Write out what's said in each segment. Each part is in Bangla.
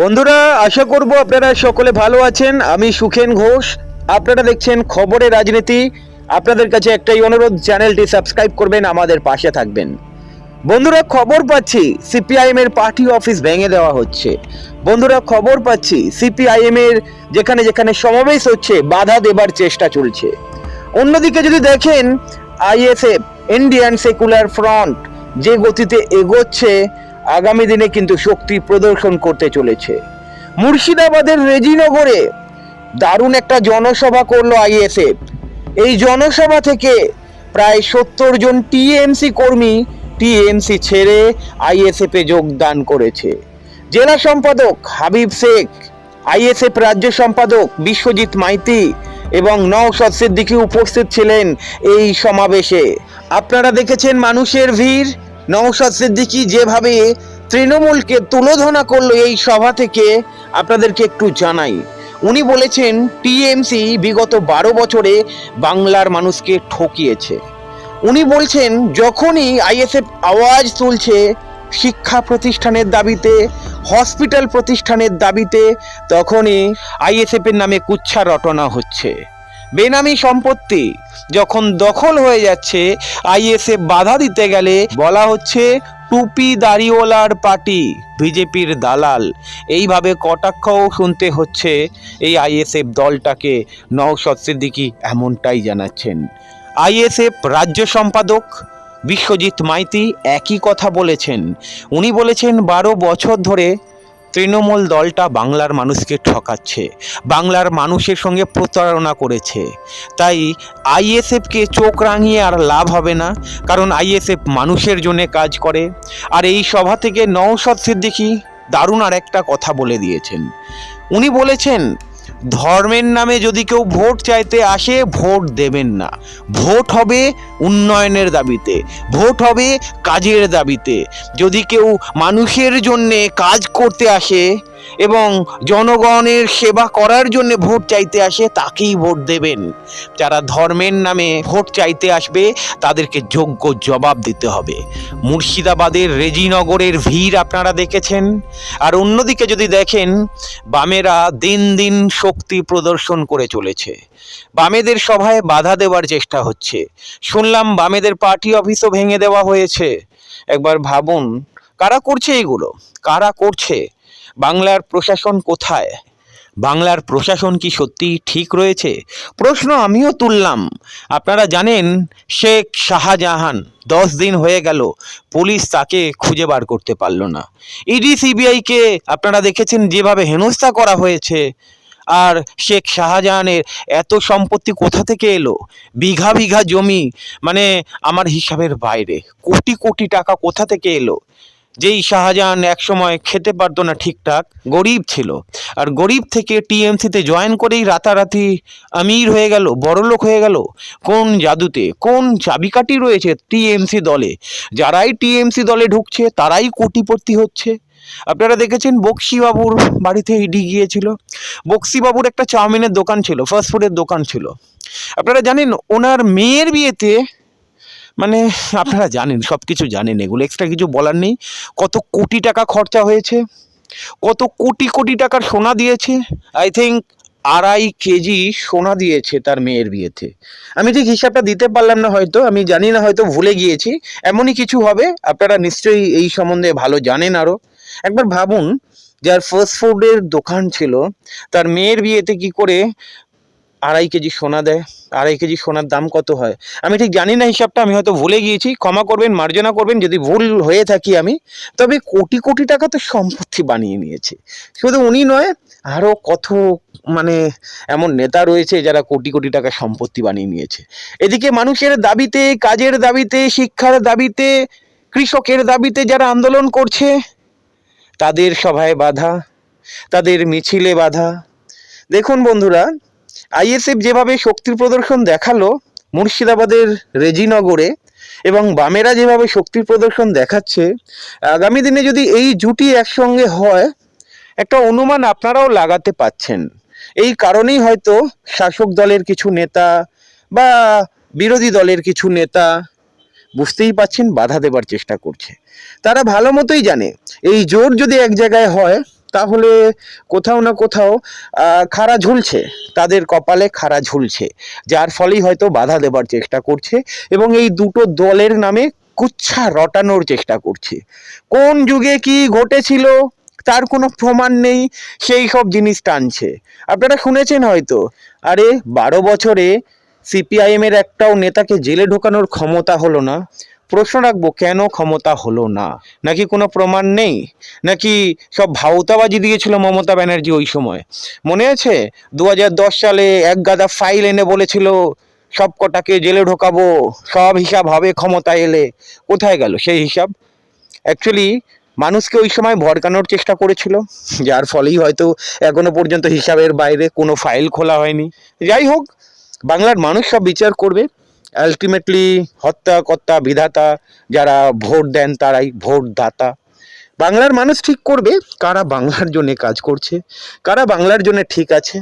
বন্ধুরা, আশা করব আপনারা সকলে ভালো আছেন। আমি সুখেন ঘোষ। আপনারা দেখছেন খবরের রাজনীতি। আপনাদের কাছে একটাই অনুরোধ, চ্যানেলটি সাবস্ক্রাইব করবেন, আমাদের পাশে থাকবেন। বন্ধুরা, খবর পাচ্ছি সিপিআইএম এর পার্টি অফিস ভেঙে দেওয়া হচ্ছে। বন্ধুরা, খবর পাচ্ছি সিপিআইএম এর যেখানে যেখানে সমাবেশ হচ্ছে, বাধা দেবার চেষ্টা চলছে। অন্যদিকে যদি দেখেন, আইএসএফ, ইন্ডিয়ান সেকুলার ফ্রন্ট, যে গতিতে এগোচ্ছে আগামী দিনে কিন্তু শক্তি প্রদর্শন করতে চলেছে। মুর্শিদাবাদের রেজিনগরে দারুণ একটা জনসভা করল আইএসএফ। এই জনসভা থেকে প্রায় সত্তর জন টিএমসি কর্মী টিএমসি ছেড়ে আইএসএফে যোগদান করেছে। জেলা সম্পাদক হাবিব শেখ, আইএসএফ রাজ্য সম্পাদক বিশ্বজিৎ মাইতি এবং নওশাদ সিদ্দিকী উপস্থিত ছিলেন এই সমাবেশে। আপনারা দেখেছেন মানুষের ভিড়। নওশাদ সিদ্দিকী যেভাবে তৃণমূলকে তুলোধনা করল এই সভা থেকে, আপনাদেরকে একটু জানাই। উনি বলেছেন, টিএমসি বিগত বারো বছরে বাংলার মানুষকে ঠকিয়েছে। উনি বলছেন, যখনই আইএসএফ আওয়াজ তুলছে শিক্ষা প্রতিষ্ঠানের দাবিতে, হসপিটাল প্রতিষ্ঠানের দাবিতে, তখনই আইএসএফ এর নামে কুচ্ছা রটনা হচ্ছে। বেনামি সম্পত্তি। যখন দখল হয়ে যাচ্ছে আইএসএফ বাধা দিতে গেলে বলা হচ্ছে, টুপি দাড়িওয়ালার পার্টি, বিজেপির দালাল। এইভাবে কটাক্ষও শুনতে হচ্ছে এই আইএসএফ দলটাকে। নওশদ সিদ্দিকি এমনটাই জানাচ্ছেন। আইএসএফ রাজ্য সম্পাদক বিশ্বজিৎ মাইতি একই কথা বলেছেন। উনি বলেছেন, বারো বছর ধরে তৃণমূল দলটা বাংলার মানুষকে ঠকাচ্ছে, বাংলার মানুষের সঙ্গে প্রতারণা করেছে। তাই আইএসএফকে চোখ রাঙিয়ে আর লাভ হবে না, কারণ আইএসএফ মানুষের জন্য কাজ করে। আর এই সভা থেকে নওশদ সিদ্দিকি দারুণ আর একটা কথা বলে দিয়েছেন। উনি বলেছেন ধর্মের নামে যদি কেউ ভোট চাইতে আসে, ভোট দেবেন না। ভোট হবে উন্নয়নের দাবিতে, ভোট হবে কাজের দাবিতে। যদি কেউ মানুষের জন্যে কাজ করতে আসে এবং জনগণের সেবা করার জন্য ভোট চাইতে আসে তাকেই ভোট দেবেন। যারা ধর্মের নামে ভোট চাইতে আসবে, তাদেরকে যোগ্য জবাব দিতে হবে। মুর্শিদাবাদের রেজিনগরের ভিড় আপনারা দেখেছেন। আর অন্যদিকে যদি দেখেন, বামেরা দিন দিন শক্তি প্রদর্শন করে চলেছে। বামেদের সভায় বাধা দেওয়ার চেষ্টা হচ্ছে। শুনলাম বামেদের পার্টি অফিসও ভেঙে দেওয়া হয়েছে। একবার ভাবুন, কারা করছে এগুলো? কারা করছে? বাংলার প্রশাসন কোথায়? বাংলার প্রশাসন কি সত্যি ঠিক রয়েছে? প্রশ্ন আমিও তুললাম। আপনারা জানেন, শেখ শাহজাহান দশ দিন হয়ে গেল, পুলিশ তাকে খুঁজে বার করতে পারল না। ইডি সিবিআইকে আপনারা দেখেছেন যেভাবে হেনস্থা করা হয়েছে, আর শেখ শাহজাহানের এত সম্পত্তি কোথা থেকে এলো? বিঘা বিঘা জমি মানে আমার হিসাবের বাইরে, কোটি কোটি টাকা কোথা থেকে এলো? যেই শাহজাহান একসময় খেতে পারতো না ঠিকঠাক, গরিব ছিল। আর গরিব থেকে টিএমসিতে জয়েন করেই রাতারাতি আমির হয়ে গেল, বড়লোক হয়ে গেল। কোন জাদুতে, কোন চাবিকাঠি রয়েছে টিএমসি দলে? যারাই টিএমসি দলে ঢুকছে, তারাই কোটিপতি হচ্ছে। আপনারা দেখেছেন বক্সিবাবুর বাড়িতে ইডি গিয়েছিল। বক্সিবাবুর একটা চাউমিনের দোকান ছিল, ফাস্টফুডের দোকান ছিল। আপনারা জানেন, ওনার মেয়ের বিয়েতে মানে আপনারা জানেন সব কিছু জানেন, এগুলো এক্সট্রা কিছু বলার নেই। কত কোটি টাকা খরচা হয়েছে, কত কোটি কোটি টাকার সোনা দিয়েছে আই থিঙ্ক আড়াই কেজি সোনা দিয়েছে তার মেয়ের বিয়েতে। আমি ঠিক হিসাবটা দিতে পারলাম না হয়তো, আমি জানি না, হয়তো ভুলে গিয়েছি। এমনই কিছু হবে, আপনারা নিশ্চয়ই এই সম্বন্ধে ভালো জানেন আরও একবার ভাবুন, যার ফার্স্ট ফুডের দোকান ছিল, তার মেয়ের বিয়েতে কি করে আড়াই কেজি সোনা দেয়, আড়াই কেজি সোনার দাম কত হয়? আমি ঠিক জানি না হিসাবটা, আমি হয়তো ভুলে গিয়েছি, ক্ষমা করবেন, মার্জনা করবেন, যদি ভুল হয়ে থাকি আমি। তবে কোটি কোটি টাকা তো সম্পত্তি বানিয়ে নিয়েছে। শুধু উনি নয় আরও কত মানে এমন নেতা রয়েছে যারা কোটি কোটি টাকা সম্পত্তি বানিয়ে নিয়েছে। এদিকে মানুষের দাবিতে, কাজের দাবিতে, শিক্ষার দাবিতে, কৃষকের দাবিতে যারা আন্দোলন করছে, তাদের সভায় বাধা, তাদের মিছিলে বাধা। দেখুন বন্ধুরা আইএসএফ যেভাবে শক্তির প্রদর্শন দেখাল, মুর্শিদাবাদের রেজিনগরে এবং বামেরা যেভাবে শক্তির প্রদর্শন দেখাচ্ছে, আগামী দিনে যদি এই জুটি একসঙ্গে হয়, একটা অনুমান আপনারাও লাগাতে পাচ্ছেন। এই কারণেই হয়তো শাসক দলের কিছু নেতা বা বিরোধী দলের কিছু নেতা বুঝতেই পাচ্ছেন বাধা দেবার চেষ্টা করছে। তারা ভালো মতোই জানে, এই জোর যদি এক জায়গায় হয় তাহলে কোথাও না কোথাও খাড়া ঝুলছে, তাদের কপালে খাড়া ঝুলছে, যার ফলেই হয়তো বাধা দেবার চেষ্টা করছে এবং এই দুটো দলের নামে কুচ্ছা রটানোর চেষ্টা করছে। কোন যুগে কি ঘটেছিল, তার কোনো প্রমাণ নেই, সেই সব জিনিস টানছে। আপনারা শুনেছেন হয়তো, আরে বারো বছরে সিপিআইএম এর একটাও নেতাকে জেলে ঢোকানোর ক্ষমতা হলো না প্রশ্ন রাখব, কেন ক্ষমতা হলো না? নাকি কোনো প্রমাণ নেই? নাকি সব ভাওতাবাজি দিয়েছিল মমতা ব্যানার্জি ওই সময়? মনে আছে? দু হাজার দশ সালে এক গাদা ফাইল এনে বলেছিল, সব কটাকে জেলে ঢোকাবো, সব হিসাব হবে ক্ষমতা এলে। কোথায় গেল সেই হিসাব? অ্যাকচুয়ালি মানুষকে ওই সময় ভরকানোর চেষ্টা করেছিল, যার ফলেই হয়তো এখনও পর্যন্ত হিসাবের বাইরে কোনো ফাইল খোলা হয়নি। যাই হোক, বাংলার মানুষ সব বিচার করবে। আলটিমেটলি হত্যাকর্তা, বিধাতা, যারা ভোট দেন তারাই ভোটদাতা। বাংলার মানুষ ঠিক করবে কারা বাংলার জন্য কাজ করছে, কারা বাংলার জন্য ঠিক আছে,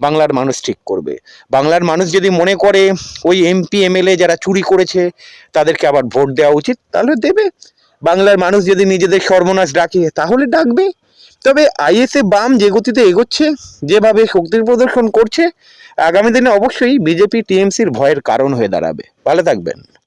বাংলার মানুষ ঠিক করবে। বাংলার মানুষ যদি মনে করে ওই এমপি এমএলএ যারা চুরি করেছে, তাদেরকে আবার ভোট দেওয়া উচিত, তাহলে দেবে। বাংলার মানুষ যদি নিজেদের সর্বনাশ ডাকে, তাহলে ডাকবে। তবে আইএসএ বাম যে গতিতে এগোচ্ছে, যেভাবে শক্তির প্রদর্শন করছে আগামী দিনে অবশ্যই বিজেপি টিএমসির ভয়ের কারণ হয়ে দাঁড়াবে। ভালো থাকবেন।